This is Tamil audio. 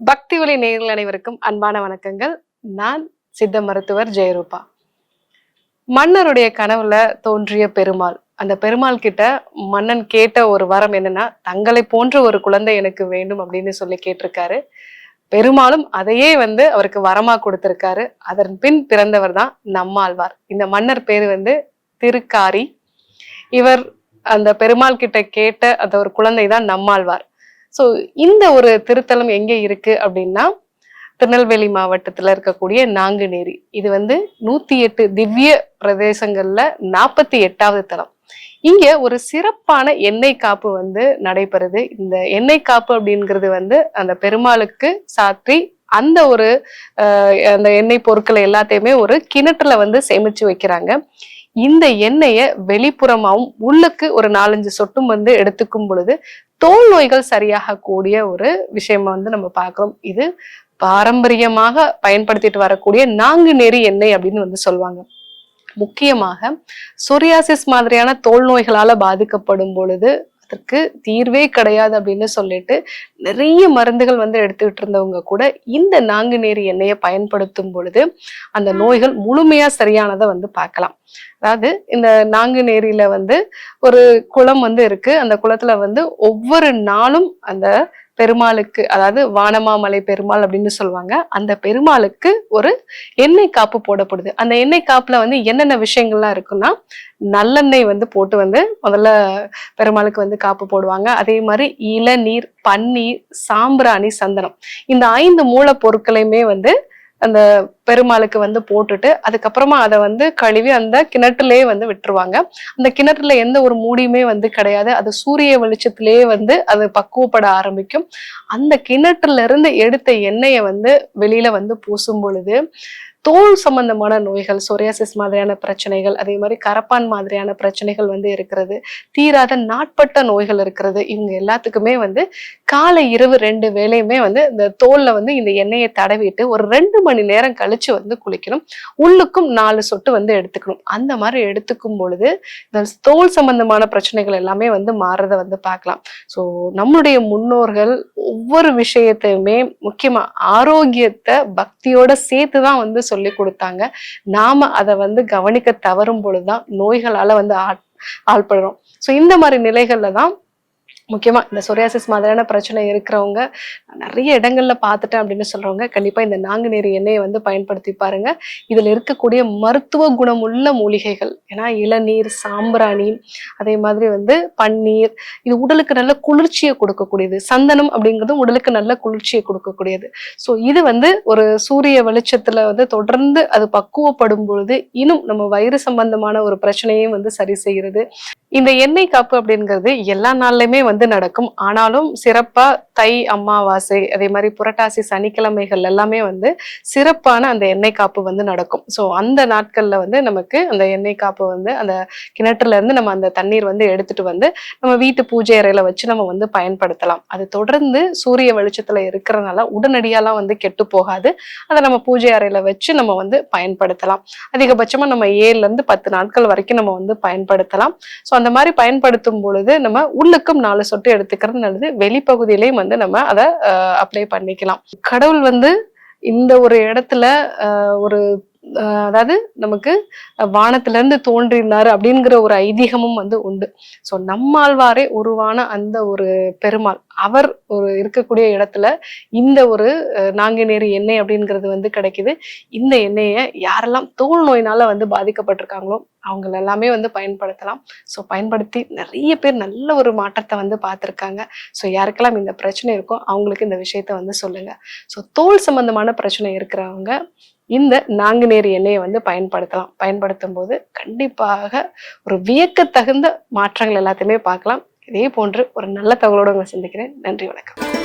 பக்தி ஒளி நேர்கள் அனைவருக்கும் அன்பான வணக்கங்கள். நான் சித்த மருத்துவர் ஜெயரூபா. மன்னருடைய கனவுல தோன்றிய பெருமாள். அந்த பெருமாள் கிட்ட மன்னன் கேட்ட ஒரு வரம் என்னன்னா தங்களை போன்ற ஒரு குழந்தை எனக்கு வேண்டும் அப்படின்னு சொல்லி கேட்டிருக்காரு. பெருமாளும் அதையே வந்து அவருக்கு வரமா கொடுத்திருக்காரு. அதன் பின் பிறந்தவர் தான் நம்மாழ்வார். இந்த மன்னர் பேரு வந்து திருக்காரி. இவர் அந்த பெருமாள் கிட்ட கேட்ட அந்த ஒரு குழந்தை தான் நம்மாழ்வார். ஸோ இந்த ஒரு திருத்தலம் எங்கே இருக்கு அப்படின்னா திருநெல்வேலி மாவட்டத்துல இருக்கக்கூடிய நாங்குநேரி. இது வந்து நூத்தி எட்டு திவ்ய பிரதேசங்கள்ல நாற்பத்தி எட்டாவது தலம். இங்க ஒரு சிறப்பான எண்ணெய் காப்பு வந்து நடைபெறுது. இந்த எண்ணெய் காப்பு அப்படிங்கிறது வந்து அந்த பெருமாளுக்கு சாற்றி அந்த ஒரு அந்த எண்ணெய் பொருட்களை எல்லாத்தையுமே ஒரு கிணற்றுல வந்து சேமிச்சு வைக்கிறாங்க. இந்த எண்ணெயை வெளிப்புறமாவும் உள்ளுக்கு ஒரு நாலஞ்சு சொட்டும் வந்து எடுத்துக்கும் பொழுது தோல் நோய்கள் சரியாக கூடிய ஒரு விஷயமா வந்து நம்ம பார்க்கிறோம். இது பாரம்பரியமாக பயன்படுத்திட்டு வரக்கூடிய நான்கு நெறி எண்ணெய் அப்படின்னு வந்து சொல்லுவாங்க. முக்கியமாக சொரியாசிஸ் மாதிரியான தோல் நோய்களால பாதிக்கப்படும் பொழுது அதற்கு தீர்வே கிடையாது அப்படின்னு சொல்லிட்டு நிறைய மருந்துகள் வந்து எடுத்துக்கிட்டு இருந்தவங்க கூட இந்த நாங்குநேரி எண்ணெயை பயன்படுத்தும் பொழுது அந்த நோய்கள் முழுமையா சரியானதை வந்து பார்க்கலாம். அதாவது இந்த நாங்குநேரியில வந்து ஒரு குளம் வந்து இருக்கு. அந்த குளத்துல வந்து ஒவ்வொரு நாளும் அந்த பெருமாளுக்கு அதாவது வானமாமலை பெருமாள் அப்படின்னு சொல்லுவாங்க. அந்த பெருமாளுக்கு ஒரு எண்ணெய் காப்பு போடப்படுது. அந்த எண்ணெய் காப்புல வந்து என்னென்ன விஷயங்கள்லாம் இருக்குன்னா நல்லெண்ணெய் வந்து போட்டு வந்து முதல்ல பெருமாளுக்கு வந்து காப்பு போடுவாங்க. அதே மாதிரி இளநீர் பன்னீர் சாம்பிராணி சந்தனம். இந்த ஐந்து மூலப்பொருட்களையுமே வந்து அந்த பெருமாளுக்கு வந்து போட்டுட்டு அதுக்கப்புறமா அதை வந்து கழுவி அந்த கிணற்றுலேயே வந்து விட்டுருவாங்க. அந்த கிணற்றுல எந்த ஒரு மூடியுமே வந்து கிடையாது. அது சூரிய வெளிச்சத்திலேயே வந்து அது பக்குவப்பட ஆரம்பிக்கும். அந்த கிணற்றுல இருந்து எடுத்த எண்ணெயை வந்து வெளியில வந்து பூசும் பொழுது தோல் சம்பந்தமான நோய்கள் சொரியாசிஸ் மாதிரியான பிரச்சனைகள் அதே மாதிரி கரப்பான் மாதிரியான பிரச்சனைகள் வந்து இருக்கிறது தீராத நாட்பட்ட நோய்கள் இருக்கிறது இவங்க எல்லாத்துக்குமே வந்து காலை இரவு ரெண்டு வேலையுமே வந்து இந்த தோல்ல வந்து இந்த எண்ணெயை தடவிட்டு ஒரு ரெண்டு மணி நேரம் கழிச்சு வந்து குளிக்கணும். உள்ளுக்கும் நாலு சொட்டு வந்து எடுத்துக்கணும். அந்த மாதிரி எடுத்துக்கும் பொழுது இந்த தோல் சம்பந்தமான பிரச்சனைகள் எல்லாமே வந்து மாறுறத வந்து பார்க்கலாம். ஸோ நம்மளுடைய முன்னோர்கள் ஒவ்வொரு விஷயத்தையுமே முக்கியமா ஆரோக்கியத்தை பக்தியோட சேர்த்து தான் வந்து சொல்லி கொடுத்தாங்க. நாம அதை வந்து கவனிக்க தவறும் பொழுதுதான் நோய்களால வந்து ஆள்படுறோம். ஸோ இந்த மாதிரி நிலைகள்ல தான் முக்கியமா இந்த சொரியாசிஸ் மாதிரியான பிரச்சனை இருக்கிறவங்க நிறைய இடங்கள்ல பார்த்துட்டேன் அப்படின்னு சொல்றவங்க கண்டிப்பா இந்த நாங்குநேரி எண்ணெயை வந்து பயன்படுத்தி பாருங்க. இதுல இருக்கக்கூடிய மருத்துவ குணமுள்ள மூலிகைகள் ஏன்னா இளநீர் சாம்பிராணி அதே மாதிரி வந்து பன்னீர் இது உடலுக்கு நல்ல குளிர்ச்சியை கொடுக்கக்கூடியது. சந்தனம் அப்படிங்கிறதும் உடலுக்கு நல்ல குளிர்ச்சியை கொடுக்கக்கூடியது. ஸோ இது வந்து ஒரு சூரிய வெளிச்சத்துல வந்து தொடர்ந்து அது பக்குவப்படும் பொழுது இன்னும் நம்ம வயிறு சம்பந்தமான ஒரு பிரச்சனையும் வந்து சரி செய்கிறது. இந்த எண்ணெய் காப்பு அப்படிங்கிறது எல்லா நாள்லையுமே வந்து நடக்கும். ஆனாலும் சிறப்பாக தை அமாவாசை அதே மாதிரி புரட்டாசி சனிக்கிழமைகள் எல்லாமே வந்து சிறப்பான அந்த எண்ணெய் காப்பு வந்து நடக்கும். ஸோ அந்த நாட்கள்ல வந்து நமக்கு அந்த எண்ணெய் காப்பு வந்து அந்த கிணற்றுல இருந்து நம்ம அந்த தண்ணீர் வந்து எடுத்துட்டு வந்து நம்ம வீட்டு பூஜை அறையில வச்சு நம்ம வந்து பயன்படுத்தலாம். அது தொடர்ந்து சூரிய வெளிச்சத்துல இருக்கிறதுனால உடனடியாலாம் வந்து கெட்டு போகாது. அதை நம்ம பூஜை அறையில வச்சு நம்ம வந்து பயன்படுத்தலாம். அதிகபட்சமா நம்ம ஏழுல இருந்து பத்து நாட்கள் வரைக்கும் நம்ம வந்து பயன்படுத்தலாம். ஸோ அந்த மாதிரி பயன்படுத்தும் பொழுது நம்ம உள்ளுக்கும் நாலு சொட்டு எடுத்துக்கிறது நல்லது. வெளிப்பகுதியிலையும் வந்து நம்ம அதை அப்ளை பண்ணிக்கலாம். கடவுள் வந்து இந்த ஒரு இடத்துல ஒரு அதாவது நமக்கு வானத்துல இருந்து தோன்றினாரு அப்படிங்கிற ஒரு ஐதீகமும் வந்து உண்டு. ஸோ நம்மாழ்வாரே உருவான அந்த ஒரு பெருமாள் அவர் ஒரு இருக்கக்கூடிய இடத்துல இந்த ஒரு நாங்குநேரி எண்ணெய் அப்படிங்கிறது வந்து கிடைக்குது. இந்த எண்ணெயை யாரெல்லாம் தோல் நோயினால வந்து பாதிக்கப்பட்டிருக்காங்களோ அவங்க எல்லாமே வந்து பயன்படுத்தலாம். ஸோ பயன்படுத்தி நிறைய பேர் நல்ல ஒரு மாற்றத்தை வந்து பார்த்துருக்காங்க. ஸோ யாருக்கெல்லாம் இந்த பிரச்சனை இருக்கோ அவங்களுக்கு இந்த விஷயத்த வந்து சொல்லுங்க. ஸோ தோல் சம்பந்தமான பிரச்சனை இருக்கிறவங்க இந்த நாங்குநேரி எண்ணெயை வந்து பயன்படுத்தலாம். பயன்படுத்தும் போது கண்டிப்பாக ஒரு வியக்கத்தகுந்த மாற்றங்கள் எல்லாத்தையுமே பார்க்கலாம். இதே போன்று ஒரு நல்ல தகவலோடு உங்களை சந்திக்கிறேன். நன்றி வணக்கம்.